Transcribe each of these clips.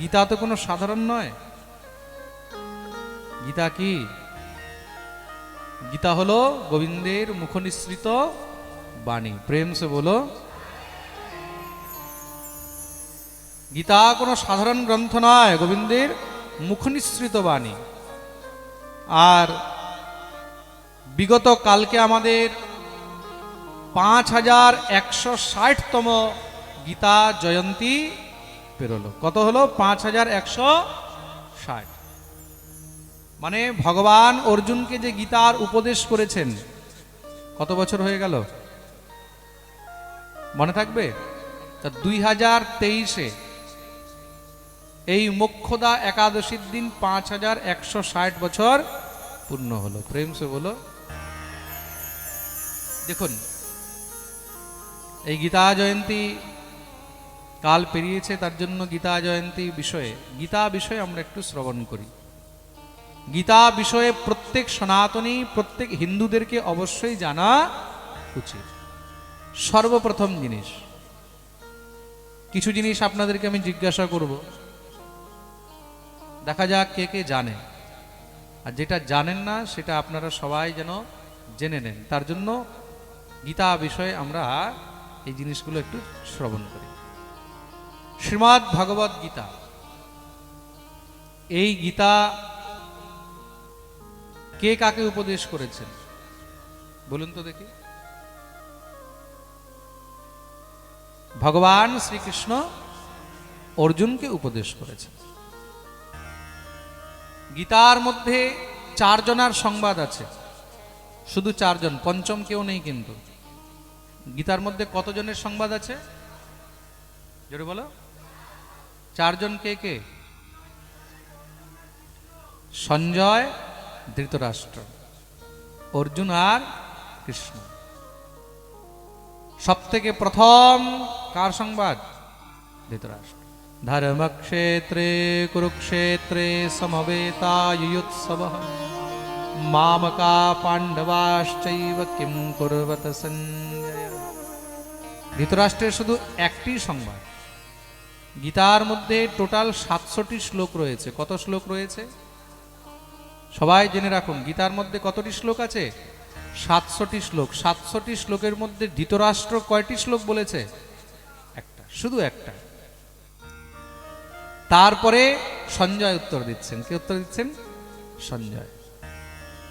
গীতা তো কোনো সাধারণ নয়। গীতা কি? গীতা হলো গোবিন্দের মুখনিসৃত বাণী। প্রেম সে বলো। গীতা কোনো সাধারণ গ্রন্থ নয়, গোবিন্দের মুখনিসৃত বাণী। আর বিগত কালকে আমাদের পাঁচ হাজার একশো ষাটতম গীতা জয়ন্তী পেরোলো। কত হলো? পাঁচ হাজার একশো ষাট। মানে ভগবান অর্জুনকে যে গীতার উপদেশ করেছেন, কত বছর হয়ে গেল? মনে থাকবে? তা দুই হাজার তেইশে এই মোক্ষদা একাদশীর দিন পাঁচ হাজার একশো ষাট বছর পূর্ণ হলো। প্রেম সে বলো। দেখুন, এই গীতা জয়ন্তী কাল পেরিয়েছে, তার জন্য গীতা জয়ন্তী বিষয়ে, গীতা বিষয়ে আমরা একটু শ্রবণ করি। গীতা বিষয়ে প্রত্যেক সনাতনী, প্রত্যেক হিন্দুদেরকে অবশ্যই জানা উচিত। সর্বপ্রথম জিনিস, কিছু জিনিস আপনাদেরকে আমি জিজ্ঞাসা করব। দেখা যাক কে কে জানে। আর যেটা জানেন না, সেটা আপনারা সবাই যেন জেনে নেন। তার জন্য গীতা বিষয়ে আমরা এই জিনিসগুলো একটু শ্রবণ করি। শ্রীমৎ ভগবত গীতা। এই গীতা কে কাকে উপদেশ করেছেন? বলুন তো দেখি। ভগবান শ্রীকৃষ্ণ অর্জুনকে উপদেশ করেছেন। গীতার মধ্যে চারজনার সংবাদ আছে। শুধু চারজন, পঞ্চম কেউ নেই কিন্তু। গীতার মধ্যে কতজনের সংবাদ আছে? জোরে বলো। চারজন কে কে? সঞ্জয়, ধৃতরাষ্ট্র, অর্জুন আর কৃষ্ণ। সব থেকে প্রথম কার সংবাদ? ধৃতরাষ্ট্র। ধর্মক্ষেত্রে, কুরুক্ষেত্রে, সমবেতায়ুৎসব। মামকা পাণ্ডবাশ্চৈব কিম কুর্বত সঞ্জয়। ধৃতরাষ্ট্রের শুধু একটি সংবাদ। গীতার মধ্যে টোটাল সাতশোটি শ্লোক রয়েছে। কত শ্লোক রয়েছে? সবাই জেনে রাখুন, গীতার মধ্যে কতটি শ্লোক আছে? সাতশোটি শ্লোক। সাতশোটি শ্লোকের মধ্যে ধৃতরাষ্ট্র কয়টি শ্লোক বলেছে? একটা, শুধু একটা। তারপরে সঞ্জয় উত্তর দিচ্ছেন। কে উত্তর দিচ্ছেন? সঞ্জয়।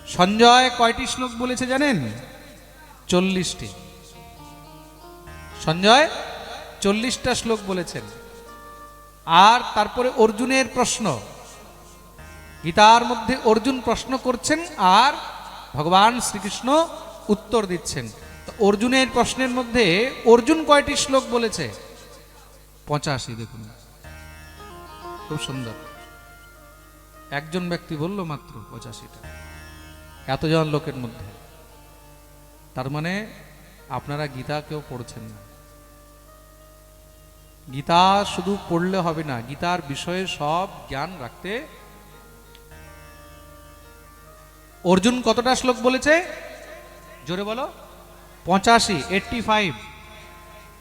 সঞ্জয় কয়টি শ্লোক বলেছে জানেন? চল্লিশটি। সঞ্জয়, চল্লিশটা শ্লোক বলেছেন। আর তারপরে অর্জুনের প্রশ্ন। গীতার মধ্যে অর্জুন প্রশ্ন করছেন আর ভগবান শ্রীকৃষ্ণ উত্তর দিচ্ছেন। অর্জুনের প্রশ্নের মধ্যে অর্জুন কয়টি শ্লোক বলেছে? পঁচাশি দেখুন। খুব সুন্দর। একজন ব্যক্তি বলল মাত্র পঁচাশিটা। এতজন লোকের মধ্যে। তার মানে আপনারা গীতা কেউ পড়ছেন না। গীতা শুধু পড়লে হবে না, গীতার বিষয়ে সব জ্ঞান রাখতে অর্জুন কতটা শ্লোক বলেছে? জোরে বলো। পঁচাশি এইটটি ফাইভ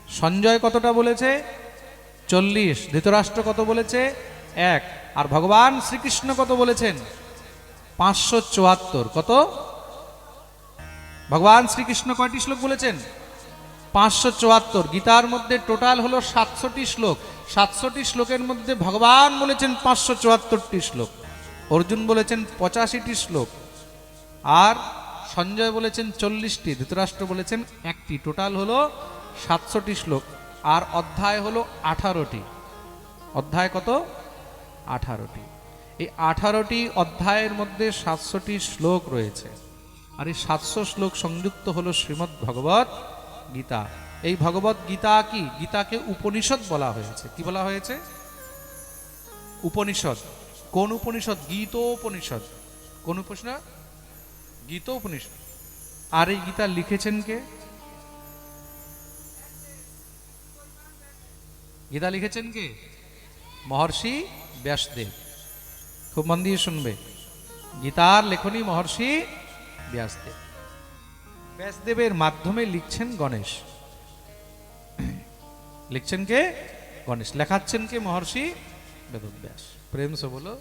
সঞ্জয় কতটা বলেছে? চল্লিশ। ধৃতরাষ্ট্র কত বলেছে? এক। আর ভগবান শ্রীকৃষ্ণ কত বলেছেন? পাঁচশো চুয়াত্তর। কত? ভগবান শ্রীকৃষ্ণ কয়টি শ্লোক বলেছেন? পাঁচশো চুয়াত্তর। গীতার মধ্যে টোটাল হলো সাতশোটি শ্লোক। সাতশোটি শ্লোকের মধ্যে ভগবান বলেছেন পাঁচশো চুয়াত্তরটি শ্লোক। অর্জুন বলেছেন পঁচাশিটি শ্লোক। আর সঞ্জয় বলেছেন চল্লিশটি। ধৃতরাষ্ট্র বলেছেন একটি। টোটাল হলো সাতশোটি শ্লোক। আর অধ্যায় হলো আঠারোটি। অধ্যায় কত? আঠারোটি। এই আঠারোটি অধ্যায়ের মধ্যে সাতশোটি শ্লোক রয়েছে। আর এই সাতশো শ্লোক সংযুক্ত হলো শ্রীমদ্ ভগবত গীতা। এই ভগবত গীতা কি? গীতাকে উপনিষদ বলা হয়েছে। কি বলা হয়েছে? উপনিষদ। কোন উপনিষদ? গীতোপনিষদ। কোন উপনিষদ গীত উপনিষদ আর এই গীতা লিখেছেন কে? গীতা লিখেছেন কে? মহর্ষি ব্যাসদেব। খুব মন দিয়ে শুনবে। গীতার লেখনী মহর্ষি ব্যাসদেব। ব্যাসদেবের মাধ্যমে লিখছেন গণেশ। লিখছেন কে? গণেশ। লেখাচ্ছেন কে মহর্ষি? বেদব্যাস। প্রেম সে বলো।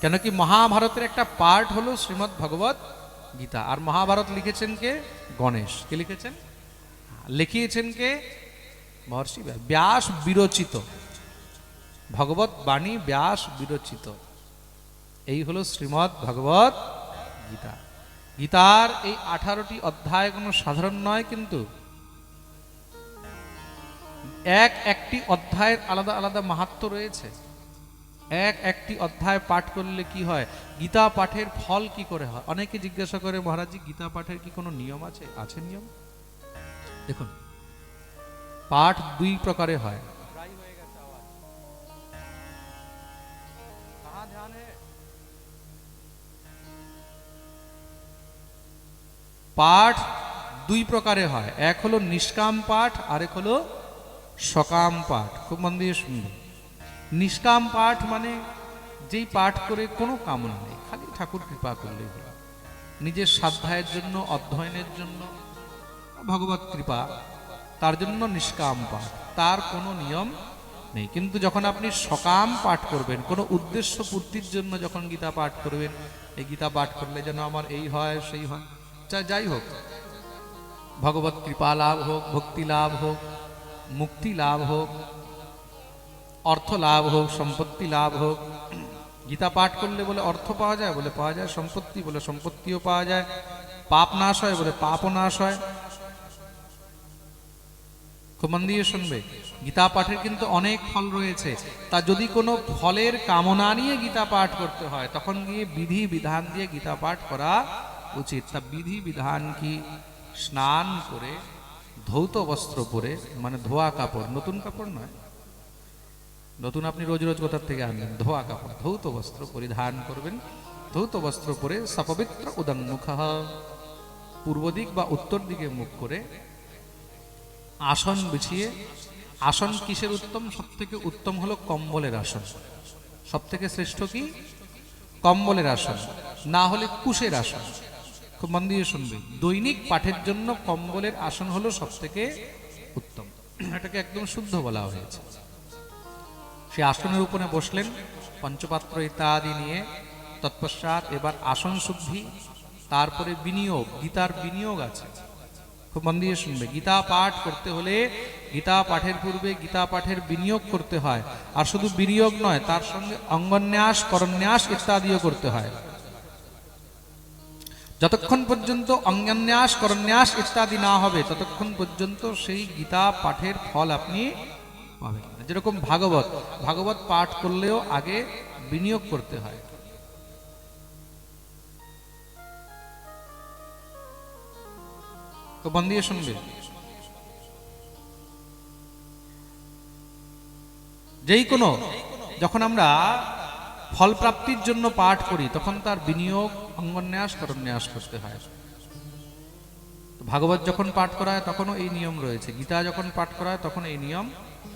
কেন কি মহাভারতের একটা পার্ট হলো শ্রীমৎ ভগবত গীতা। আর মহাভারত লিখেছেন কে? গণেশ। কে লিখেছেন? লিখিয়েছেন কে? মহর্ষি ব্যাস। বিরচিত। ভগবত বাণী ব্যাস বিরচিত। এই হলো শ্রীমৎ ভগবত গীতা। গীতার এই আঠারোটি অধ্যায় কোনো সাধারণ নয় কিন্তু এক একটি অধ্যায়ের আলাদা আলাদা মাহাত্ম রয়েছে। এক একটি অধ্যায় পাঠ করলে কি হয়? গীতা পাঠের ফল কি করে হয়? অনেকে জিজ্ঞাসা করে, মহারাজজি, গীতা পাঠের কি কোনো নিয়ম আছে? আছে নিয়ম? দেখুন, পাঠ দুই প্রকারে হয়। পাঠ দুই প্রকারে হয়। এক হলো নিষ্কাম পাঠ, আরেক হলো সকাম পাঠ। খুব মন দিয়ে শুনবে নিষ্কাম পাঠ মানে যেই পাঠ করে কোনো কামনা নেই, খালি ঠাকুর কৃপা করলেই হলো। নিজের সাধ্যায়ের জন্য, অধ্যয়নের জন্য, ভগবত কৃপা, তার জন্য নিষ্কাম পাঠ। তার কোনো নিয়ম নেই। কিন্তু যখন আপনি সকাম পাঠ করবেন, কোনো উদ্দেশ্য পূর্তির জন্য যখন গীতা পাঠ করবেন, এই গীতা পাঠ করলে যেন আমার এই হয়, সেই হয়। যা যাই হোক, ভগবত কৃপা লাভ হোক, ভক্তি লাভ হোক, মুক্তি লাভ হোক, অর্থ লাভ হোক, সম্পত্তি লাভ হোক, গীতা পাঠ করলে বলে অর্থ পাওয়া যায়, বলে পাওয়া যায় সম্পত্তি, বলে সম্পত্তিও পাওয়া যায়, পাপ নাশ হয় বলে পাপও নাশ হয়। খুব মন দিয়ে শুনবে, গীতা পাঠের কিন্তু অনেক ফল রয়েছে, তা যদি কোনো ফলের কামনা নিয়ে গীতা পাঠ করতে হয়, তখন গিয়ে বিধি বিধান দিয়ে গীতা পাঠ করা উচিত তা বিধি বিধান কি স্নান করে ধৌত বস্ত্র পরে মানে ধোয়া কাপড় নতুন কাপড় নয় নতুন আপনি রোজ রোজ কোথার থেকে আনবেন ধোয়া কাপড় ধৌত বস্ত্র পরিধান করবেন ধৌত বস্ত্র পরে সপবিত্র উদন্মুখ পূর্ব দিক বা উত্তর দিকে মুখ করে আসন বিছিয়ে আসন কিসের উত্তম সব থেকে উত্তম হলো কম্বলের আসন সব থেকে শ্রেষ্ঠ কি কম্বলের আসন না হলে কুশের আসন খুব মন দিয়ে শুনবে। দৈনিক পাঠের জন্য কম্বলের আসন হলো সব থেকে উত্তম। এটাকে একদম শুদ্ধ বলা হয়েছে। সে আসনের উপরে বসলেন, পঞ্চপাত্র ইত্যাদি নিয়ে তৎপশ্চাৎ এবার আসন শুদ্ধি, তারপরে বিনিয়োগ, গীতার বিনিয়োগ আছে। খুব মন দিয়ে শুনবে। গীতা পাঠ করতে হলে গীতা পাঠের পূর্বে গীতা পাঠের বিনিয়োগ করতে হয়। আর শুধু বিনিয়োগ নয়, তার সঙ্গে অঙ্গন্যাস, করন্যাস ইত্যাদিও করতে হয়। যতক্ষণ পর্যন্ত অঙ্গন্যাস করন্যাস ইত্যাদি না হবে, ততক্ষণ পর্যন্ত সেই গীতা পাঠের ফল আপনি পাবেন। যেরকম ভাগবত ভাগবত পাঠ করলেও আগে বিনিয়োগ করতে হয় তো মন দিয়ে শুনবে যেই কোনো, যখন আমরা ফল প্রাপ্তির জন্য পাঠ করি, তখন তার বিনিয়োগ, অঙ্গন্যাস, করন্যাস করতে হয়। ভাগবত যখন পাঠ করা হয় তখনও এই নিয়ম রয়েছে। গীতা যখন পাঠ করা হয় তখন এই নিয়ম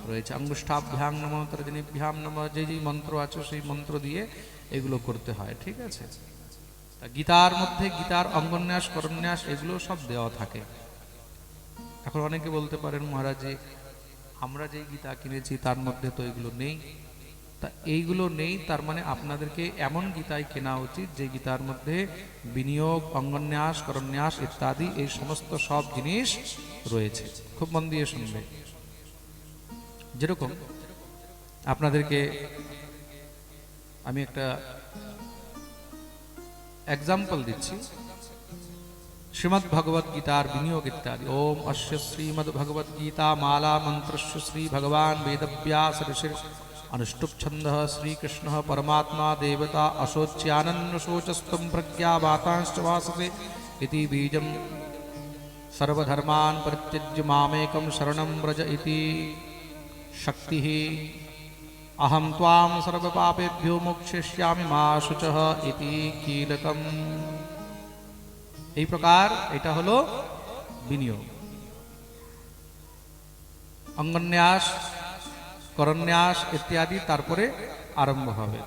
রয়েছে। অঙ্গুষ্ঠাভ্যাং নম তর্জনীভ্যাম নম, যে যে মন্ত্র আছে, সেই মন্ত্র দিয়ে এগুলো করতে হয়, ঠিক আছে? গীতার মধ্যে গীতার অঙ্গন্যাস, করন্যাস এগুলো সব দেওয়া থাকে। এখন অনেকে বলতে পারেন, মহারাজ আমরা যে গীতা কিনেছি, তার মধ্যে তো এগুলো নেই। তা এইগুলো নেই, তার মানে আপনাদেরকে এমন গীতায় কেনা উচিত, যে গীতার মধ্যে বিনিয়োগ, অঙ্গন্যাস, করন্যাস ইত্যাদি এই সমস্ত সব জিনিস রয়েছে। খুব মন দিয়ে শুনবে। যেরকম আপনাদেরকে আমি একটা এক্সাম্পল দিচ্ছি। শ্রীমদ্ ভগবদ গীতার বিনিয়োগ ইত্যাদি। ওম অশ্ব শ্রীমদ্ ভগবদ গীতা মালা মন্ত্রস্য শ্রী ভগবান বেদব্যাস ঋষির अनुष्टुप छंद श्रीकृष्ण परमात्मा देवता अशोच्यानन्न शोचस्तम प्रज्ञा वातांश्च वासते इति बीजं सर्वधर्मान् परित्यज्य मामेकं शरणं व्रज इति शक्तिः अहं त्वां सर्वपापेभ्यो मोक्षयिष्यामि মা শুচः ইতি কীলকম এই প্রকার এটা হলো বিনিয়োগ অঙ্গন্যাস করন্যাস ইত্যাদি তারপরে আরম্ভ হবে।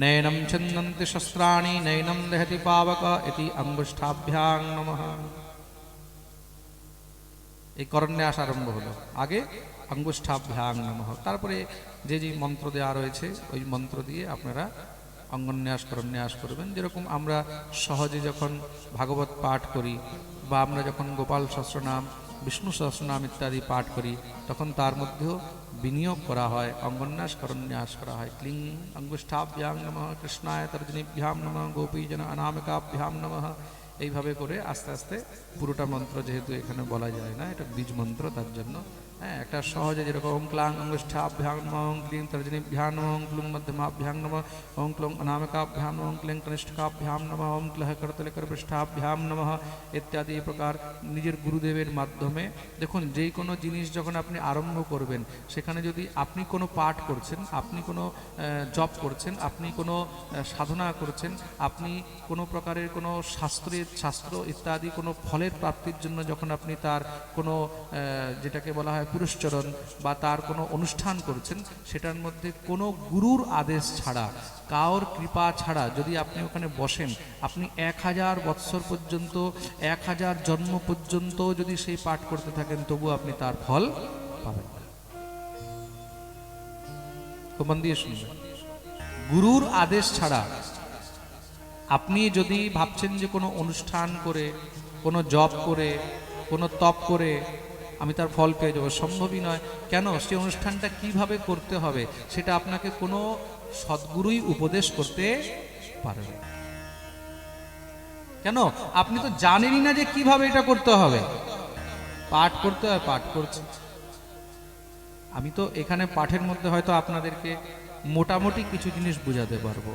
নয়নম ছন্দন্তি শস্ত্রাণি নয়নম দেহতি পাবক ইতি অঙ্গুষ্ঠাভ্যাং নমঃ। এই করন্যাস আরম্ভ হলো। আগে অঙ্গুষ্ঠাভ্যাং নমঃ। তারপরে যে যে মন্ত্র দেওয়া রয়েছে, ওই মন্ত্র দিয়ে আপনারা অঙ্গন্যাস করন্যাস করবেন। যেরকম আমরা সহজে যখন ভাগবত পাঠ করি বা আমরা যখন গোপাল সহস্রনাম বিষ্ণু সহস্রনাম ইত্যাদি পাঠ করি, তখন তার মধ্যেও বিনিয়োগ করা হয় অঙ্গন্যাস করন্যাস করা হয়। ক্লিং অঙ্গুষ্ঠাভ্যাম নম কৃষ্ণায় তর্জনীভ্যাম নমঃ গোপীজন অনামিকাভ্যাম নম। এইভাবে করে আস্তে আস্তে পুরোটা মন্ত্র যেহেতু এখানে বলা যায় না, এটা বীজ মন্ত্র তার জন্য হ্যাঁ একটা সহজে যেরকম ওং ক্লাং অঙ্গুষ্ঠাভ্যাং ওং ক্লিং তর্জনীভ্যাম নম ওং ক্লুং মধ্যমাভ্যাং নম ওং ক্লুং অনামিকাভ্যাম নম ওং ক্লিং নম ওং ক্লহ করতলিকর পৃষ্ঠাভ্যাম নম ইত্যাদি প্রকার নিজের গুরুদেবের মাধ্যমে। দেখুন, যেই কোনো জিনিস যখন আপনি আরম্ভ করবেন, সেখানে যদি আপনি কোনো পাঠ করছেন, আপনি কোনো জব করছেন, আপনি কোনো সাধনা করছেন, আপনি কোনো প্রকারের কোনো শাস্ত্রের শাস্ত্র ইত্যাদি কোনো ফলের প্রাপ্তির জন্য যখন আপনি তার কোনো যেটাকে বলা হয় পুরস্চরণ বা তার কোনো অনুষ্ঠান করছেন, সেটার মধ্যে কোনো গুরুর আদেশ ছাড়া কাওর কৃপা ছাড়া যদি আপনি ওখানে বসেন, আপনি এক হাজার বৎসর পর্যন্ত, এক হাজার জন্ম পর্যন্ত যদি সেই পাঠ করতে থাকেন তবু আপনি তার ফল পাবেন দিয়ে গুরুর আদেশ ছাড়া আপনি যদি ভাবছেন যে কোনো অনুষ্ঠান করে, কোনো জব করে, কোনো তপ করে আমি তার ফল পেয়ে যাব। সম্ভবই নয়। কেন? সেই অনুষ্ঠানটা কীভাবে করতে হবে সেটা আপনাকে কোনো সদ্গুরুই উপদেশ করতে পারবে। কেন? আপনি তো জানেনই না যে কীভাবে এটা করতে হবে। পাঠ করতে হয়, পাঠ করছে। আমি তো এখানে পাঠের মধ্যে হয়তো আপনাদেরকে মোটামুটি কিছু জিনিস বোঝাতে পারব।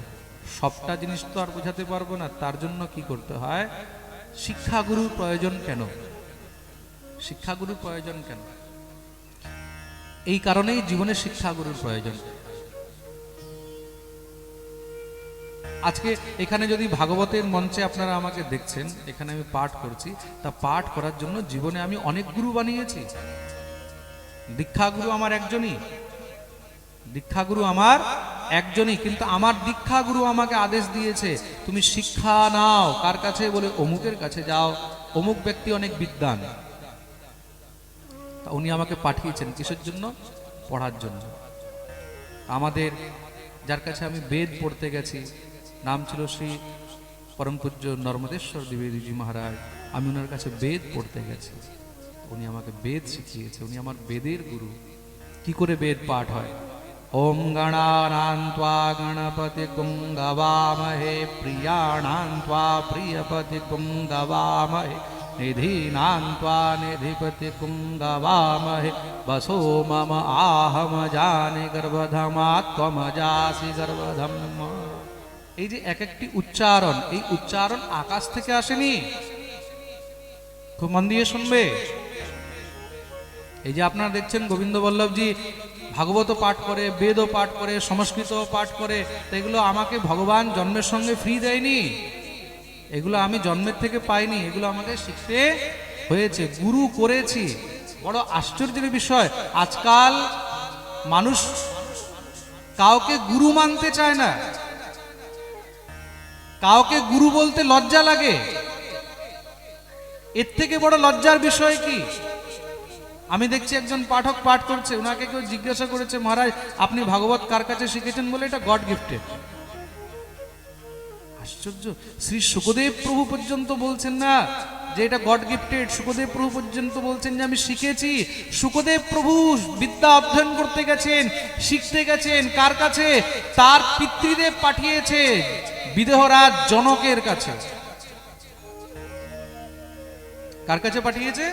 সবটা জিনিস তো আর বোঝাতে পারব না। তার জন্য কি করতে হয়? শিক্ষাগুরুর প্রয়োজন কেন? শিক্ষাগুরুর প্রয়োজন কেন? এই কারণেই জীবনে শিক্ষাগুরুর প্রয়োজন। আজকে এখানে যদি ভাগবতের মঞ্চে আপনারা আমাকে দেখছেন, এখানে আমি পাঠ করছি। তা পাঠ করার জন্য জীবনে আমি অনেক গুরু বানিয়েছি। দীক্ষাগুরু আমার একজনই। দীক্ষাগুরু আমার একজনই, কিন্তু আমার দীক্ষাগুরু আমাকে আদেশ দিয়েছে, তুমি শিক্ষা নাও। কার কাছে? বলে অমুকের কাছে। যাও, অমুক ব্যক্তি অনেক বিদ্যান। উনি আমাকে পাঠিয়েছেন কিসের জন্য? পড়ার জন্য। আমাদের, যার কাছে আমি বেদ পড়তে গেছি, নাম ছিল শ্রী পরম পূজ্য নর্মদেশ্বর দ্বিবেদীজি মহারাজ। আমি ওনার কাছে বেদ পড়তে গেছি। উনি আমাকে বেদ শিখিয়েছে, উনি আমার বেদের গুরু। কি করে বেদ পাঠ হয়? ওম গণানান্ত্বা গণপতি গঙ্গবামহে প্রিয়াণান্ত্বা প্রিয়পতি গঙ্গবামহে নিধীনান্ত্বা নিধিপতি গঙ্গবামহে বসো মম আহম জানি গর্ভধমাত্মজাসি গর্ভধম এই যে এক একটি উচ্চারণ, এই উচ্চারণ আকাশ থেকে আসেনি? খুব মন দিয়ে শুনবে? এই যে আপনারা দেখছেন গোবিন্দ বল্লভজি ভাগবত পাঠ করে, বেদও পাঠ করে সংস্কৃত পাঠ করে এগুলো আমাকে ভগবান জন্মের সঙ্গে ফ্রি দেয়নি? এগুলো আমি জন্মের থেকে পাইনি, এগুলো আমাকে শিখতে হয়েছে, গুরু করেছি। বড় আশ্চর্যের বিষয়, আজকাল মানুষ কাউকে গুরু মানতে চায় না। কাউকে গুরু বলতে লজ্জা লাগে। এর থেকে বড় লজ্জার বিষয় কি? আমি দেখছি একজন পাঠক পাঠ করছে ওনাকে কেউ জিজ্ঞাসা করেছে, মহারাজ, আপনি ভাগবত কার কাছে শিখেছেন? বলে, এটা গড গিফটেড। আশ্চর্য। শ্রী সুখদেব প্রভু পর্যন্ত বলছেন না যে এটা গড গিফটেড সুখদেব প্রভু পর্যন্ত বলছেন যে আমি শিখেছি। সুখদেব প্রভু বিদ্যা অধ্যয়ন করতে গেছেন, শিখতে গেছেন। কার কাছে? তার পিতৃদেব পাঠিয়েছে বিদেহরাজ জনকের কাছে। কার কাছে পাঠিয়েছে?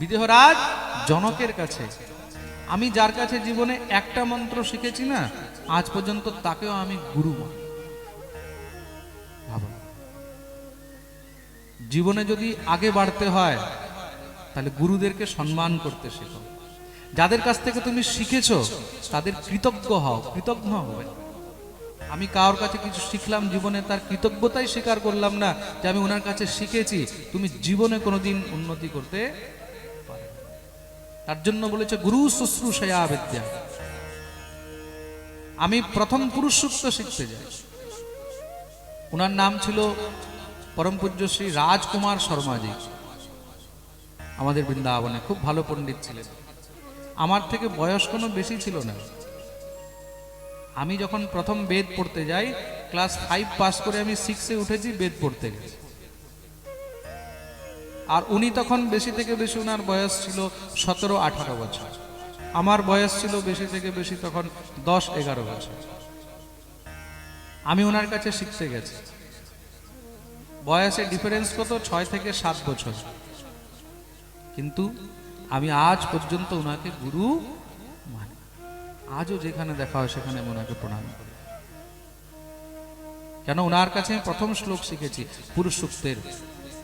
বিদেহরাজ জনকের কাছে। আমি যার কাছে জীবনে একটা মন্ত্র শিখেছি না, আজ পর্যন্ত তাকেও আমি গুরু মানি। জীবনে যদি আগে বাড়তে হয়, তাহলে গুরুদেরকে সম্মান করতে শেখো। যাদের কাছ থেকে তুমি শিখেছো, তাদের কৃতজ্ঞ হও কৃতজ্ঞ হবে। আমি কারোর কাছে কিছু শিখলাম জীবনে, তার কৃতজ্ঞতাই স্বীকার করলাম না যে আমি ওনার কাছে শিখেছি, তুমি জীবনে কোনোদিন উন্নতি করতে পারবে না। তার জন্য বলেছে, গুরু শুশ্রূষয়া বিদ্যা আমি প্রথম পুরুষ সূক্ত শিখতে যাই। ওনার নাম ছিল পরম শ্রী রাজকুমার শর্মাজি। আমাদের বৃন্দাবনে খুব ভালো পণ্ডিত ছিলেন। আমার থেকে বয়স কোনো বেশি ছিল না। আমি যখন প্রথম বেদ পড়তে যাই, ক্লাস ফাইভ পাস করে আমি সিক্সে উঠেছি বেদ পড়তে। গেছি আর উনি তখন বেশি থেকে বেশি ওনার বয়স ছিল সতেরো আঠারো বছর। আমার বয়স ছিল বেশি থেকে বেশি তখন দশ এগারো বছর। আমি ওনার কাছে শিখতে গেছি। বয়সের ডিফারেন্স কত? ছয় থেকে সাত বছর। কিন্তু আমি আজ পর্যন্ত ওনাকে গুরু মানি। আজও যেখানে দেখা হয় সেখানে আমি ওনাকে প্রণাম করি। কেন? ওনার কাছে প্রথম শ্লোক শিখেছি পুরুষ সূক্তের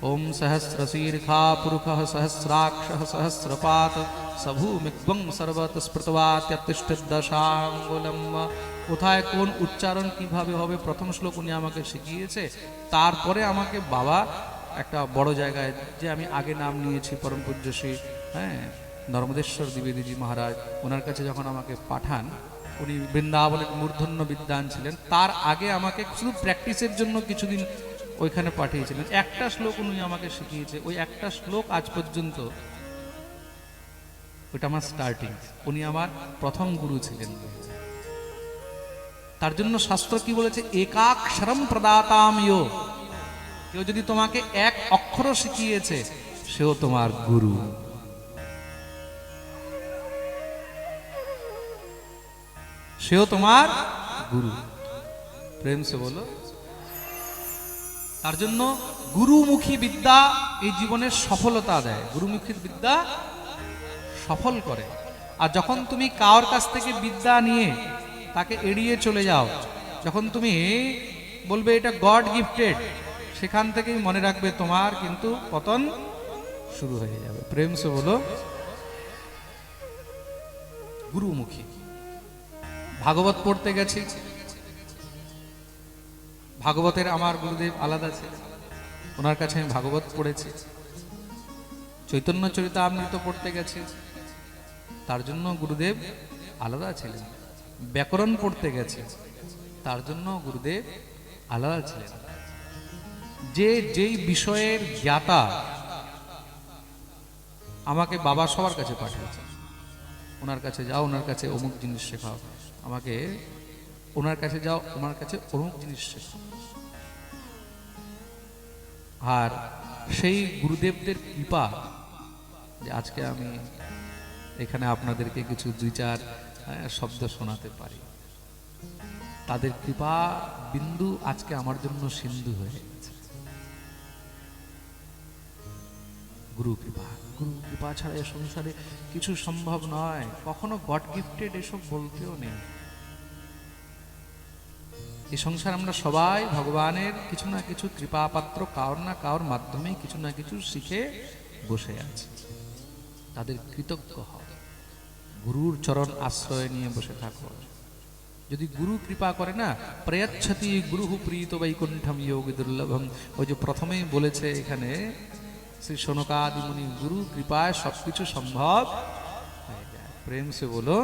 ওম সহস্রশীর্ঘা পুরুষ সহস্রাক্ষ সহস্রপাত সভূমিগ্বং সর্বত স্মৃতবাত্যতিষ্ঠ দশাঙ্গুলম কোথায় কোন উচ্চারণ কীভাবে হবে, প্রথম শ্লোক উনি আমাকে শিখিয়েছে। তারপরে আমাকে বাবা একটা বড় জায়গায় যে আমি আগে নাম নিয়েছি, পরম পূজ্য শ্রী হ্যাঁ নর্মদেশ্বর দ্বিবেদীজি মহারাজ, ওনার কাছে যখন আমাকে পাঠান, উনি বৃন্দাবনের মূর্ধন্য বিদ্যান ছিলেন। তার আগে আমাকে শুধু প্র্যাকটিসের জন্য কিছুদিন ওইখানে পাঠিয়েছিলেন। একটা শ্লোক উনি আমাকে শিখিয়েছে। ওই একটা শ্লোক আজ পর্যন্ত ওইটা আমার স্টার্টিং উনি আমার প্রথম গুরু ছিলেন। তার জন্য শাস্ত্র কি বলেছে? একাক্ষরম প্রদাতাম কেউ যদি তোমাকে এক অক্ষর শিখিয়েছে, সেও তোমার গুরু। সেও তোমার গুরু। প্রেম সে বলো। তার জন্য গুরুমুখী বিদ্যা এই জীবনের সফলতা দেয়। গুরুমুখী বিদ্যা সফল করে। আর যখন তুমি কার কাছ থেকে বিদ্যা নিয়ে তাকে এড়িয়ে চলে যাও। যখন তুমি বলবে এটা গড গিফটেড সেখান থেকেই মনে রাখবে তোমার কিন্তু পতন শুরু হয়ে যাবে। প্রেম সে বলো গুরুমুখী। ভাগবত পড়তে গেছি। ভাগবতের আমার গুরুদেব আলাদা ছিলেন ওনার কাছে আমি ভাগবত পড়েছি। চৈতন্য চরিতা চরিতামৃত পড়তে গেছি। তার জন্য গুরুদেব আলাদা ছিলেন। ব্যাকরণ পড়তে গেছে। তার জন্য গুরুদেব আলাদা ছিলেন। যে যেই বিষয়ের জ্ঞাতা আমাকে বাবা সবার কাছে পাঠিয়েছে। ওনার কাছে যাও, ওনার কাছে অমুক জিনিস শেখাও। আমাকে ওনার কাছে যাও, ওনার কাছে অমুক জিনিস শেখাও। আর সেই গুরুদেবদের কৃপা যে আজকে আমি এখানে আপনাদেরকে কিছু দুই চার হ্যাঁ, শব্দ শোনাতে পারি। তাদের কৃপা বিন্দু আজকে আমার জন্য সিন্ধু হয়ে গেছে। গুরু কৃপা গুরু কৃপা ছাড়া এ সংসারে কিছু সম্ভব নয়। কখনো গড গিফটেড এসব বলতেও নেই। এই সংসার আমরা সবাই ভগবানের কিছু না কিছু কৃপা পাত্র কারোর না কারোর মাধ্যমে কিছু না কিছু শিখে বসে আছে। তাদের কৃতজ্ঞ হও। গুরুর চরণ আশ্রয় নিয়ে বসে থাকো। যদি গুরু কৃপা করে না, প্রয়াচ্ছতি গুরু প্রীত বৈকুণ্ঠম যোগী দুর্লভম। ওই যে প্রথমেই বলেছে এখানে, শ্রী সোনকাদি মুনি গুরু কৃপায় সবকিছু সম্ভব প্রেম সে বলো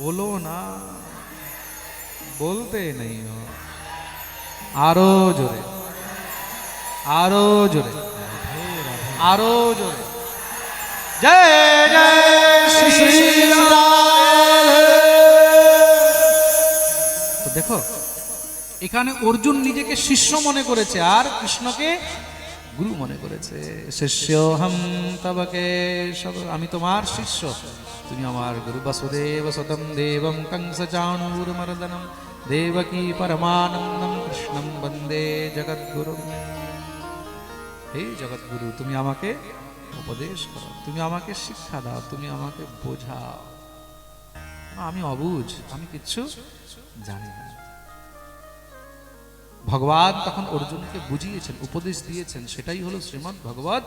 বলো না, বলতে নেই আরও জোরে আরও জোরে আরও জোরে। তো দেখো, এখানে অর্জুন নিজেকে শিষ্য মনে করেছে আর কৃষ্ণকে গুরু মনে করেছে। শিষ্যহম তবকে সব আমি তোমার শিষ্য। তুমি আমার গুরু বসুদেব, সতম দেবম কংস চাণূরমর্দনম দেবকী পরমানন্দম কৃষ্ণম বন্দে জগদ্গুরু। হে জগৎগুরু তুমি আমাকে উপদেশ করো। তুমি আমাকে শিক্ষা দাও, তুমি আমাকে বোঝাও। আমি অবুঝ, আমি কিচ্ছু জানি না। ভগবান তখন অর্জুনকে বুঝিয়েছেন, উপদেশ দিয়েছেন, সেটাই হলো শ্রীমৎ ভগবত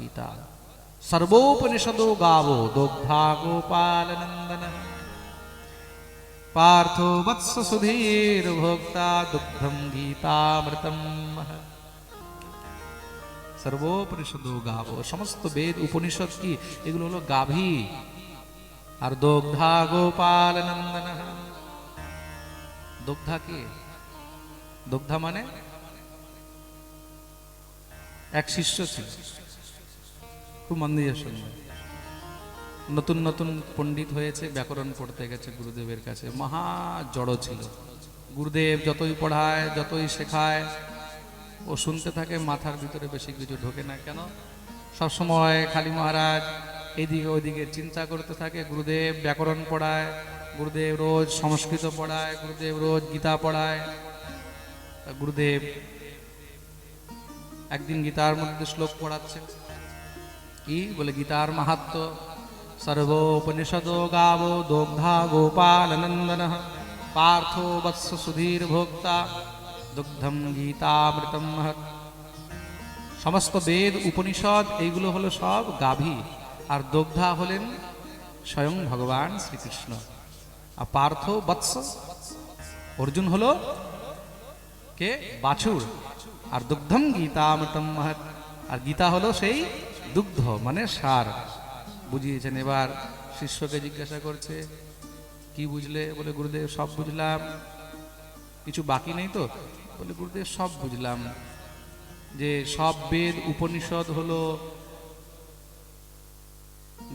গীতা। সর্বোপনিষদো গাবো দোগ্ধা গোপাল নন্দন। পার্থ বৎস সুধীর ভোক্তা দুগ্ধম গীতামৃতম। সর্বোপনিষদো গাবো। সমস্ত বেদ, উপনিষদ কি? এগুলো হলো গাভী। আর দোগ্ধা গোপাল নন্দন। দোগ্ধা কি? দগ্ধা মানে? এক শিষ্য ছিল। খুব মন দিয়ে শুনবেন নতুন নতুন পণ্ডিত হয়েছে, ব্যাকরণ পড়তে গেছে গুরুদেবের কাছে। মহা জড়ো ছিল। গুরুদেব যতই পড়ায়, যতই শেখায় ও শুনতে থাকে, মাথার ভিতরে বেশি কিছু ঢোকে না কেন? সবসময় খালি মহারাজ এদিকে ওইদিকে চিন্তা করতে থাকে, গুরুদেব ব্যাকরণ পড়ায়, গুরুদেব রোজ সংস্কৃত পড়ায়, গুরুদেব রোজ গীতা পড়ায়। গুরুদেব একদিন গীতার মধ্যে শ্লোক পড়াচ্ছে কি? বলে, গীতার মাহাত্ম সর্বোপনিষদো গাবো দোগ্ধা গোপালনন্দন পার্থ বৎস সুধীর ভোক্তা। দুগ্ধম গীতামৃতম। মহৎ সমস্ত বেদ, উপনিষদ, এইগুলো হলো সব গাভী। আর দগ্ধা হলেন স্বয়ং ভগবান শ্রীকৃষ্ণ। আর পার্থ বৎস অর্জুন হলো কে? বাছুর। আর দুগ্ধম গীতামৃতম। মহৎ আর গীতা হলো সেই দুগ্ধ মানে সার। বুঝিয়েছেন এবার শিষ্যকে জিজ্ঞাসা করছে, কি বুঝলে? বলে, গুরুদেব, সব বুঝলাম। কিছু বাকি নেই তো? বলে গুরুদেব সব বুঝলাম যে সব বেদ উপনিষদ হলো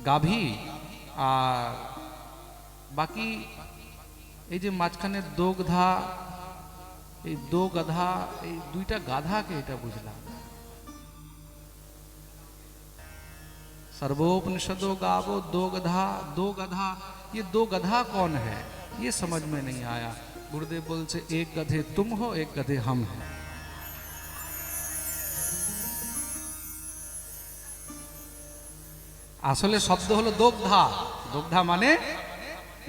গাভী আর বাকি এই যে মাঝখানে দোগধা এই দো গাধা এই দুইটা গাধাকে এটা বুঝলাম सर्वोपनिषदो गावो दो गधा दो गधा ये दो गधा कौन है ये समझ में नहीं आया গুরুদেব বলছে, এক গাধে তুম হো, এক গাধে হাম হ্যাঁ আসলে শব্দ হলো দগ্ধা। দগ্ধা মানে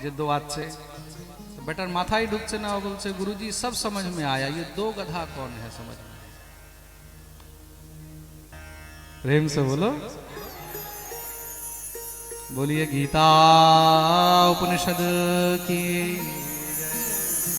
যে দোয়াচ্ছে। বেটার মাথায় ঢুকছে না বলছে, গুরুজি, সব সমঝ মে আয়া ये दो गधा कौन है समझ में प्रेम से बोलो बोलिए गीता उपनिषद की